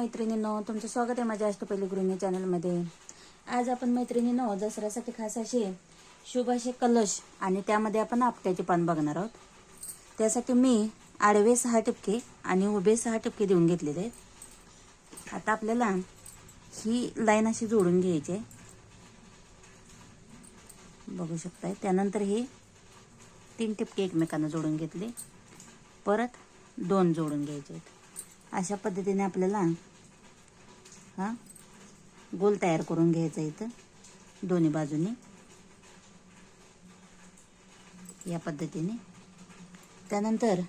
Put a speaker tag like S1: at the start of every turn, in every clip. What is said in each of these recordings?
S1: मैत्रिणींनो तुमचं स्वागत आहे माझ्या अष्टपैली गृहिणी चॅनलमध्ये. आज आपण मैत्रिणींनो दसऱ्यासाठी खास असे शुभ असे कलश आणि त्यामध्ये आपण आपट्याचे पान बघणार आहोत. त्यासाठी मी आडवे सहा टिपके आणि उभे सहा टिपके देऊन घेतलेले आहेत. आता आपल्याला ही लाईन अशी जोडून घ्यायची आहे. बघू शकताय त्यानंतर हे तीन टिपके एकमेकांना जोडून घेतले. परत दोन जोडून घ्यायचे आहेत. अशा पद्धतीने आपल्याला हा? गोल तयार करून घ्यायचा इथं दोन्ही बाजूनी. या पद्धतीने. त्यानंतर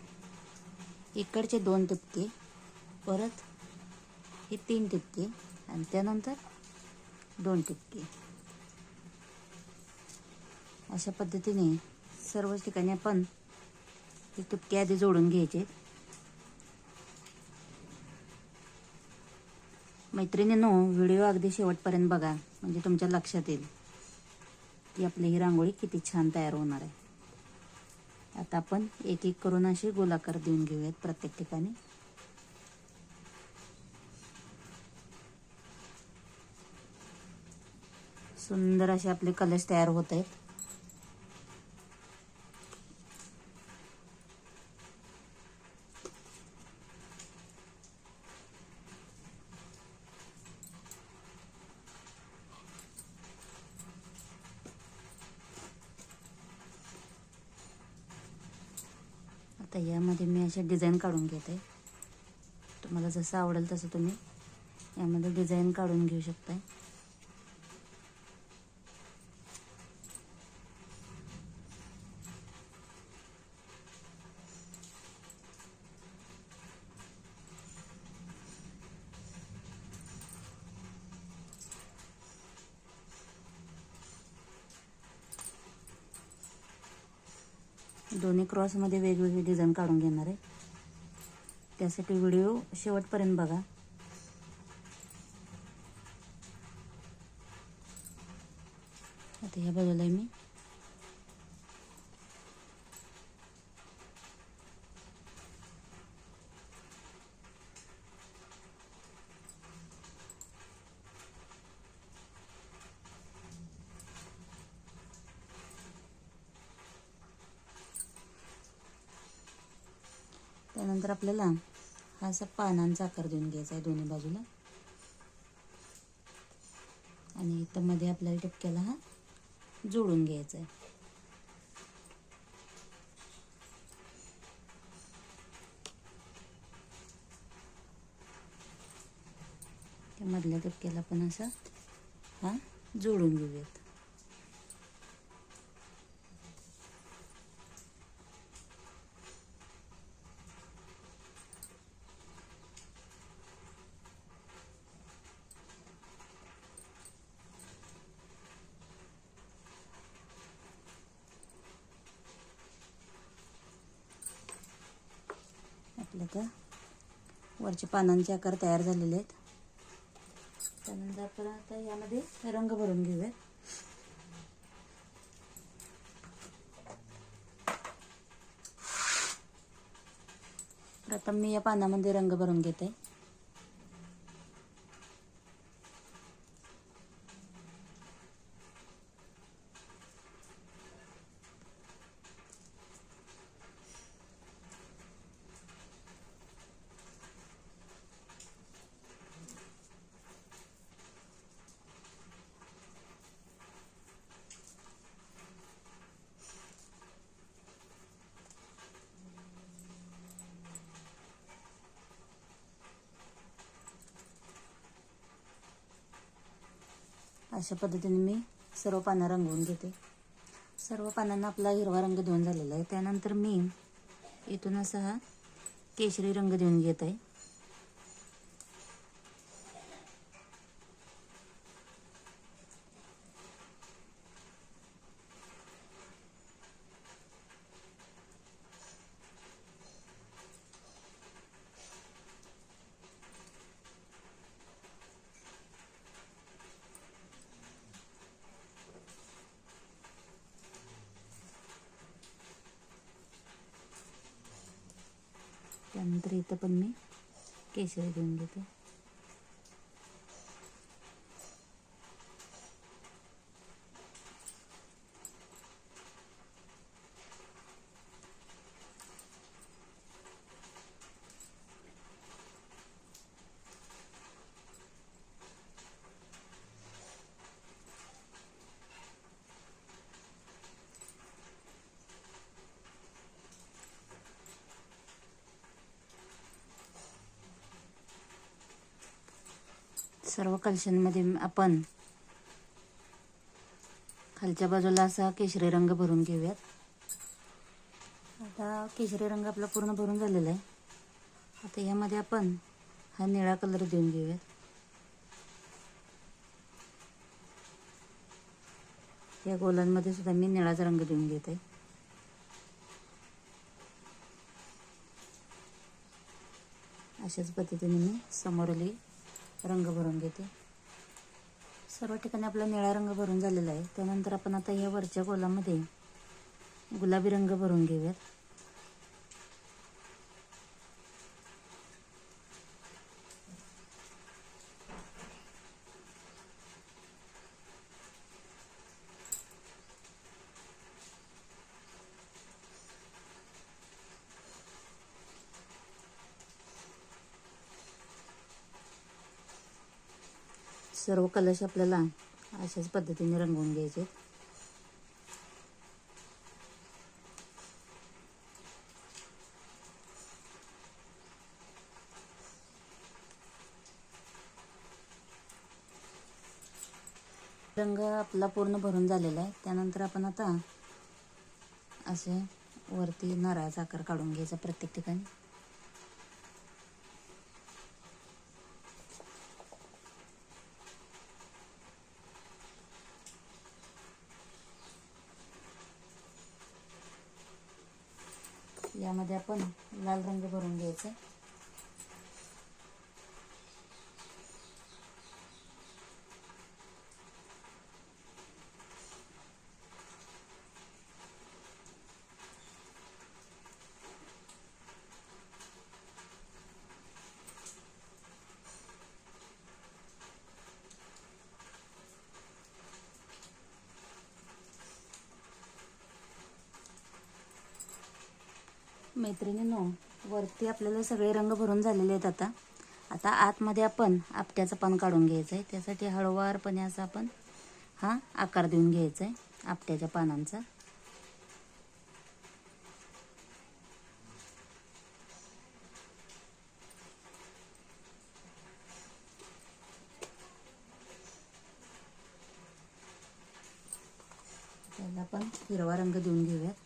S1: इकडचे दोन टिपके परत हे तीन टिपके आणि त्यानंतर दोन टिपके अशा पद्धतीने सर्व ठिकाणी आपण हे टिपके आधी जोडून घ्यायचे. मैत्रिणीनो व्हिडिओ अगदी शेवटपर्यंत बघा. म्हणजे तुमच्या लक्षात येईल. की आपली ही रांगोळी किती छान तयार होणार आहे. आता आपण एक एक करून असे गोलाकार देऊन घेऊयात प्रत्येक ठिकाणी. सुंदर असे आपले कलश तयार होत आहेत. आता यामध्ये मी अशा डिझाईन काढून घेते. तुम्हाला जसं आवडेल तसं तुम्ही यामध्ये डिझाईन काढून घेऊ शकताय. दोन्ही क्रॉसमध्ये वेगवेगळी डिझाईन काढून घेणार आहे. त्यासाठी व्हिडिओ शेवटपर्यंत बघा. आता ह्या बाजूला मी. त्यानंतर आपल्याला हा असा पानांचा आकार देऊन घ्यायचा आहे दोन्ही बाजूला. आणि इथं मध्ये आपल्याला टिपक्याला हा जोडून घ्यायचा आहे. त्या मधल्या टपक्याला पण असा हा जोडून घेऊयात. आपल्या त्या वरचे पानांचे आकार तयार झालेले आहेत. त्यानंतर आपण आता यामध्ये रंग भरून घेऊयात. प्रथम मी या पानामध्ये रंग भरून घेते. अशा पद्धतीने मी सर्व पानं रंगवून घेते. सर्व पानांना आपला हिरवा रंग देऊन झालेला आहे. त्यानंतर मी इथून असा हा केशरी रंग देऊन घेत आहे. त्यानंतर इथं पण मी केशर देऊन घेते सर्व कलशांमध्ये आपण खालच्या बाजूला असा केशरी रंग भरून घेऊयात. आता केशरी रंग आपला पूर्ण भरून झालेला आहे. आता यामध्ये आपण हा निळा कलर देऊन घेऊयात. या गोलांमध्ये सुद्धा मी निळाचा रंग देऊन घेत. आहे अशाच पद्धतीने मी समोरली रंग भरून घेते. सर्व ठिकाणी आपला निळा रंग भरून झालेला आहे. त्यानंतर आपण आता या वरच्या गोलामध्ये गुलाबी रंग भरून घेऊयात. सर्व कलश आपल्याला अशाच पद्धतीने रंगवून घ्यायचे. रंग आपला पूर्ण भरून झालेला आहे. त्यानंतर आपण आता असे वरती नारळाचा आकार काढून घ्यायचा प्रत्येक ठिकाणी. यामध्ये आपण लाल रंग भरून घ्यायचा. मैत्रिणीनो वरती आपल्याला सगळे रंग भरून झालेले आहेत आता. आता आतमध्ये आपण आपट्याचं पान काढून घ्यायचं आहे त्यासाठी हळवारपणे असा आपण हा आकार देऊन घ्यायचा आहे आपट्याच्या पानांचा. त्याला आपण हिरवा रंग देऊन घेऊयात.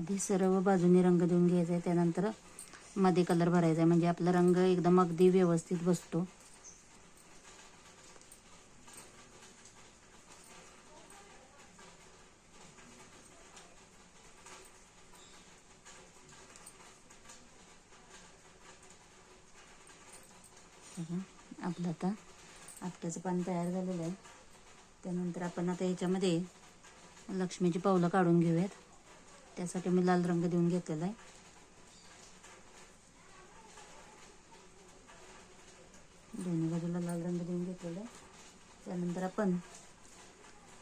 S1: आधी सर्व बाजूने रंग देऊन घ्यायचा आहे त्यानंतरमध्ये कलर भरायचा आहे म्हणजे आपला रंग एकदम अगदी व्यवस्थित बसतो. आपलं आता आपट्याचं पान तयार झालेलं आहे. त्यानंतर आपण आता याच्यामध्ये लक्ष्मीची पावलं काढून घेऊयात. त्यासाठी मी लाल रंग देऊन घेतलेला आहे. दोन्ही बाजूला लाल रंग देऊन घेतलेला आहे. त्यानंतर आपण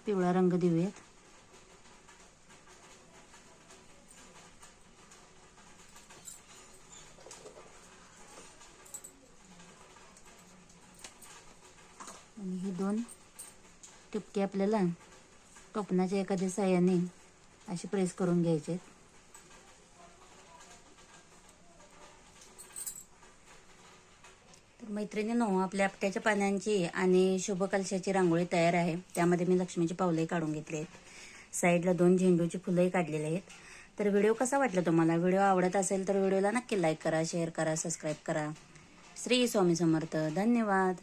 S1: पिवळा रंग देऊयात. आणि हे दोन टिपके आपल्याला टोपणाच्या एखाद्या साह्याने असे प्रेस करून घ्यायचे. तर मैत्रिणींनो आपल्या आपट्याच्या पानांची आणि शुभ कलशाची रांगोळी तयार आहे. त्यामध्ये मी लक्ष्मीची पावलंही काढून घेतली आहेत. साईडला दोन झेंडूची फुलंही काढलेली आहेत. तर व्हिडिओ कसा वाटला तुम्हाला? व्हिडिओ आवडत असेल तर व्हिडिओला नक्की लाईक करा शेअर करा सबस्क्राईब करा. श्री स्वामी समर्थ. धन्यवाद.